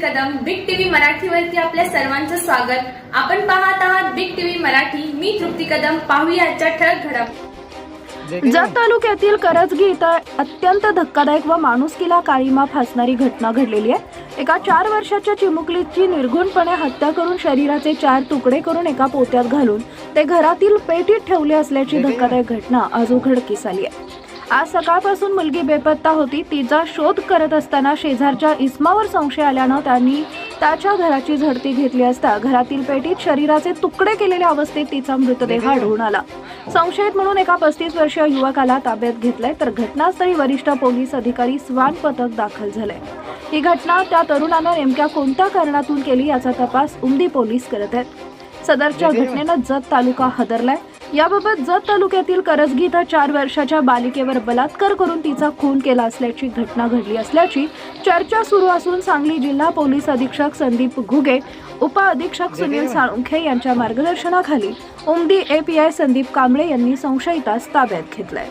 मराठीवरती आपल्या सर्वांचं स्वागत. आपण पाहत आहात बिग टीव्ही मराठी. मी तृप्ती कदम. पाहूया आजच्या ठळक घडामोडी जत तालुक्यातील करजगी इथं अत्यंत धक्कादायक व माणुसकीला काळीमा फासणारी घटना घडलेली आहे. एका चार वर्षाच्या चिमुकलीची निर्घुणपणे हत्या करून शरीराचे चार तुकडे करून एका पोत्यात घालून ते घरातील पेटीत ठेवले असल्याची धक्कादायक घटना आज उघडकीस आली आहे. आज सकाळपासून मुलगी बेपत्ता होती. तिचा शोध करत असताना शेजारच्या इस्मावर संशय आल्यानं त्यांनी त्याच्या घराची झडती घेतली असता घरातील पेटीत शरीराचे तुकडे केलेल्या अवस्थेत तिचा मृतदेह आढळून आला. संशयित म्हणून एका पस्तीस वर्षीय युवकाला ताब्यात घेतलंय तर घटनास्थळी वरिष्ठ पोलीस अधिकारी स्वान पथक दाखल झालंय. ही घटना त्या तरुणानं नेमक्या कोणत्या कारणातून केली याचा तपास उमदी पोलीस करत आहेत. सदरच्या घटनेनं जत तालुका हादरलाय. याबाबत जत तालुक्यातील करजगी इथं चार वर्षाच्या बालिकेवर बलात्कार करून तिचा खून केला असल्याची घटना घडली असल्याची चर्चा सुरू असून सांगली जिल्हा पोलीस अधीक्षक संदीप घुगे उपअधीक्षक सुनील साळुंखे यांच्या मार्गदर्शनाखाली. उमदी एपीआय संदीप कांबळे यांनी संशयितास ताब्यात घेतलाय.